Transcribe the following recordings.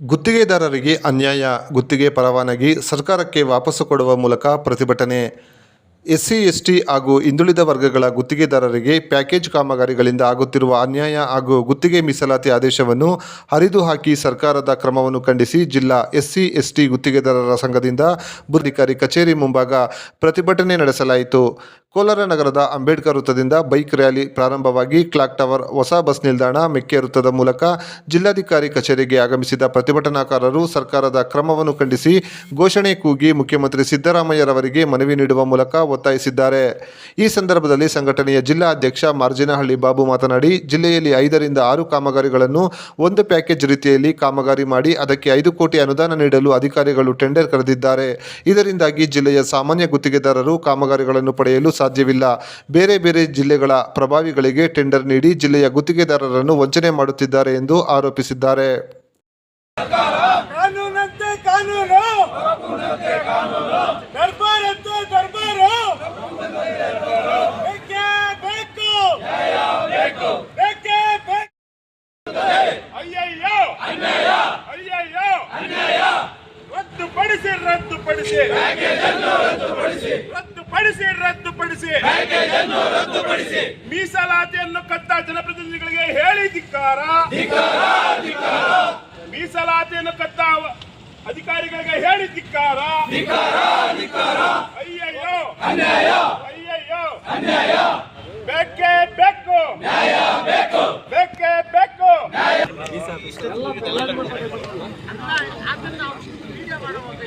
ಗುತ್ತಿಗೆದಾರರಿಗೆ ಅನ್ಯಾಯ, ಗುತ್ತಿಗೆ ಪರವಾನಗಿ ಸರ್ಕಾರಕ್ಕೆ ವಾಪಸ್ಸು ಕೊಡುವ ಮೂಲಕ ಪ್ರತಿಭಟನೆ. ಎಸ್ಸಿ, ಎಸ್ಟಿ ಹಾಗೂ ಹಿಂದುಳಿದ ವರ್ಗಗಳ ಗುತ್ತಿಗೆದಾರರಿಗೆ ಪ್ಯಾಕೇಜ್ ಕಾಮಗಾರಿಗಳಿಂದ ಆಗುತ್ತಿರುವ ಅನ್ಯಾಯ ಹಾಗೂ ಗುತ್ತಿಗೆ ಮೀಸಲಾತಿ ಆದೇಶವನ್ನು ಹರಿದು ಹಾಕಿ ಸರ್ಕಾರದ ಕ್ರಮವನ್ನು ಖಂಡಿಸಿ ಜಿಲ್ಲಾ ಎಸ್ಸಿ, ಎಸ್ಟಿ ಗುತ್ತಿಗೆದಾರರ ಸಂಘದಿಂದ ಬುದ್ಧಿಕಾರಿ ಕಚೇರಿ ಮುಂಭಾಗ ಪ್ರತಿಭಟನೆ ನಡೆಸಲಾಯಿತು. ಕೋಲಾರ ನಗರದ ಅಂಬೇಡ್ಕರ್ ವೃತ್ತದಿಂದ ಬೈಕ್ ರ್ಯಾಲಿ ಪ್ರಾರಂಭವಾಗಿ ಕ್ಲಾಕ್ ಟವರ್, ಹೊಸ ಬಸ್ ನಿಲ್ದಾಣ ಮೆಕ್ಕೆ ವೃತ್ತದ ಮೂಲಕ ಜಿಲ್ಲಾಧಿಕಾರಿ ಕಚೇರಿಗೆ ಆಗಮಿಸಿದ ಪ್ರತಿಭಟನಾಕಾರರು ಸರ್ಕಾರದ ಕ್ರಮವನ್ನು ಖಂಡಿಸಿ ಘೋಷಣೆ ಕೂಗಿ ಮುಖ್ಯಮಂತ್ರಿ ಸಿದ್ದರಾಮಯ್ಯರವರಿಗೆ ಮನವಿ ನೀಡುವ ಮೂಲಕ ಒತ್ತಾಯಿಸಿದ್ದಾರೆ. ಈ ಸಂದರ್ಭದಲ್ಲಿ ಸಂಘಟನೆಯ ಜಿಲ್ಲಾ ಅಧ್ಯಕ್ಷ ಮಾರ್ಜಿನಹಳ್ಳಿ ಬಾಬು ಮಾತನಾಡಿ, ಜಿಲ್ಲೆಯಲ್ಲಿ ಐದರಿಂದ ಆರು ಕಾಮಗಾರಿಗಳನ್ನು ಒಂದು ಪ್ಯಾಕೇಜ್ ರೀತಿಯಲ್ಲಿ ಕಾಮಗಾರಿ ಮಾಡಿ ಅದಕ್ಕೆ ಐದು ಕೋಟಿ ಅನುದಾನ ನೀಡಲು ಅಧಿಕಾರಿಗಳು ಟೆಂಡರ್ ಕರೆದಿದ್ದಾರೆ. ಇದರಿಂದಾಗಿ ಜಿಲ್ಲೆಯ ಸಾಮಾನ್ಯ ಗುತ್ತಿಗೆದಾರರು ಕಾಮಗಾರಿಗಳನ್ನು ಪಡೆಯಲು ಸಾಧ್ಯವಿಲ್ಲ. ಬೇರೆ ಬೇರೆ ಜಿಲ್ಲೆಗಳ ಪ್ರಭಾವಿಗಳಿಗೆ ಟೆಂಡರ್ ನೀಡಿ ಜಿಲ್ಲೆಯ ಗುತ್ತಿಗೆದಾರರನ್ನು ವಂಚನೆ ಮಾಡುತ್ತಿದ್ದಾರೆ ಎಂದು ಆರೋಪಿಸಿದ್ದಾರೆ. ರದ್ದುಪಡಿಸಿ ರದ್ದುಪಡಿಸಿ. ರದ್ದುಪಡಿಸಿ. ರದ್ದುಪಡಿಸಿ ರದ್ದುಪಡಿಸಿ. ಮೀಸಲಾತಿಯನ್ನು ಕದ್ದ ಜನಪ್ರತಿನಿಧಿಗಳಿಗೆ ಹೇಳಿ ಧಿಕ್ಕಾರ. ಮೀಸಲಾತಿಯನ್ನು ಕದ್ದ ಅಧಿಕಾರಿಗಳಿಗೆ ಹೇಳಿ ಧಿಕ್ಕಾರ. ಅಯ್ಯಯ್ಯೋ. ಅಯ್ಯಯ್ಯೋ. ಬೇಕೇ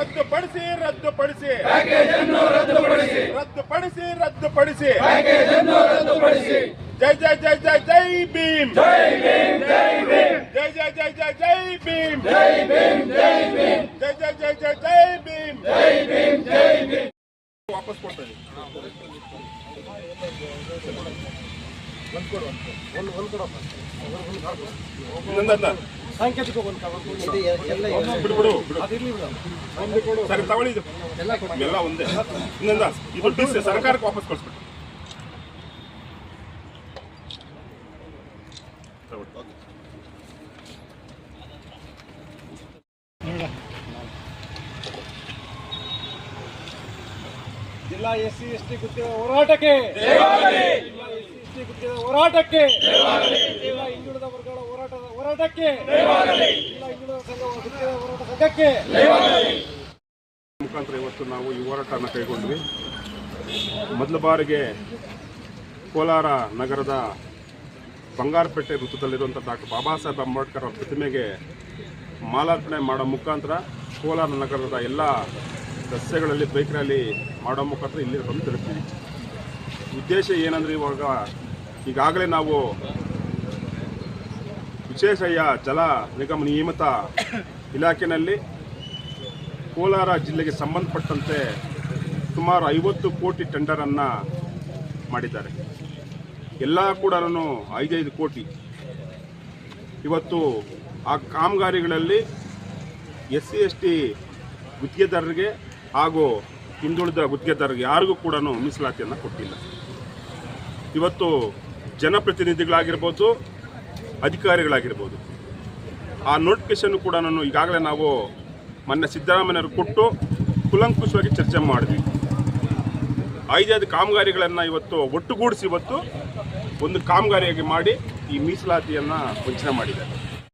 ರದ್ದುಪಡಿಸಿ ರದ್ದುಪಡಿಸಿ. ರದ್ದುಪಡಿಸಿ. ರದ್ದುಪಡಿಸಿ ರದ್ದುಪಡಿಸಿ. ರದ್ದುಪಡಿಸಿ. ಜೈ ಜೈ ಜೈ ಜೈ ಜೈ ಭೀಮ್. ಜೈ ಜೈ ಜೈ ಜೈ ಜೈ ಭೀಮ್. ಜೈ ಜೈ ಜೈ ಜೈ ಜೈ ಭೀಮ್. ವಾಪಸ್ ಕೊಡ್ತಾರೆ ಒಂದು ಕೊಡು ಒಂದು ಇನ್ನೊಂದನ್ನ ಬಿಡು ಬಿಡು ಬಿಡು ಸರಿ ತಗೊಳ್ಳಿ ಇದು. ಎಲ್ಲ ಒಂದೇ. ಇನ್ನೊಂದ ಇದು ಡಿಸ್ ಸರ್ಕಾರಕ್ಕೆ ವಾಪಸ್ ಕಳಿಸ್ಬಿಟ್ಟು. ಜಿಲ್ಲಾ ಎಸ್ ಸಿ ಎಸ್ ಟಿ ಗುತ್ತಿಗೆ ಹೋರಾಟಕ್ಕೆ. ಜಿಲ್ಲಾ ಎಸ್ ಸಿ ಎಸ್ ಟಿ ಗುತ್ತಿಗೆ ಹೋರಾಟಕ್ಕೆ. ಜಿಲ್ಲಾ ಹಿಂದುಳಿದ ವರ್ಗಗಳ ಹೋರಾಟದ ಮುಖಾಂತರ ಇವತ್ತು ನಾವು ಈ ಹೋರಾಟವನ್ನು ಕೈಗೊಂಡ್ವಿ. ಮೊದಲ ಬಾರಿಗೆ ಕೋಲಾರ ನಗರದ ಬಂಗಾರಪೇಟೆ ವೃತ್ತದಲ್ಲಿರುವಂಥ ಡಾಕ್ಟರ್ ಬಾಬಾ ಸಾಹೇಬ್ ಅಂಬೇಡ್ಕರ್ ಅವರ ಪ್ರತಿಮೆಗೆ ಮಾಲಾರ್ಪಣೆ ಮಾಡೋ ಮುಖಾಂತರ ಕೋಲಾರ ನಗರದ ಎಲ್ಲ ರಸ್ತೆಗಳಲ್ಲಿ ಬೈಕ್ ರ್ಯಾಲಿ ಮಾಡೋ ಮುಖಾಂತರ ಇಲ್ಲಿ ಬಂದು ಉದ್ದೇಶ ಏನಂದರೆ ಇವಾಗ ಈಗಾಗಲೇ ನಾವು ವಿಶೇಷಯ್ಯ ಜಲ ನಿಗಮ ನಿಯಮಿತ ಇಲಾಖೆಯಲ್ಲಿ ಕೋಲಾರ ಜಿಲ್ಲೆಗೆ ಸಂಬಂಧಪಟ್ಟಂತೆ ಸುಮಾರು ಐವತ್ತು ಕೋಟಿ ಟೆಂಡರನ್ನು ಮಾಡಿದ್ದಾರೆ. ಎಲ್ಲ ಕೂಡ ಐದೈದು ಕೋಟಿ. ಇವತ್ತು ಆ ಕಾಮಗಾರಿಗಳಲ್ಲಿ ಎಸ್ ಸಿ ಎಸ್ ಟಿ ಗುತ್ತಿಗೆದಾರರಿಗೆ ಹಾಗೂ ಹಿಂದುಳಿದ ಗುತ್ತಿಗೆದಾರರಿಗೆ ಯಾರಿಗೂ ಕೂಡ ಮೀಸಲಾತಿಯನ್ನು ಕೊಟ್ಟಿಲ್ಲ. ಇವತ್ತು ಜನಪ್ರತಿನಿಧಿಗಳಾಗಿರ್ಬೋದು ಅಧಿಕಾರಿಗಳಾಗಿರ್ಬೋದು. ಆ ನೋಟಿಫಿಕೇಶನ್ ಕೂಡ ನಾನು ಈಗಾಗಲೇ ನಾವು ಮೊನ್ನೆ ಸಿದ್ದರಾಮಯ್ಯವರು ಕೊಟ್ಟು ಕುಲಂಕುಷವಾಗಿ ಚರ್ಚೆ ಮಾಡಿದ್ವಿ. ಐದೈದು ಕಾಮಗಾರಿಗಳನ್ನು ಇವತ್ತು ಒಟ್ಟುಗೂಡಿಸಿ ಇವತ್ತು ಒಂದು ಕಾಮಗಾರಿಯಾಗಿ ಮಾಡಿ ಈ ಮೀಸಲಾತಿಯನ್ನು ವಂಚನೆ ಮಾಡಿದ್ದಾರೆ.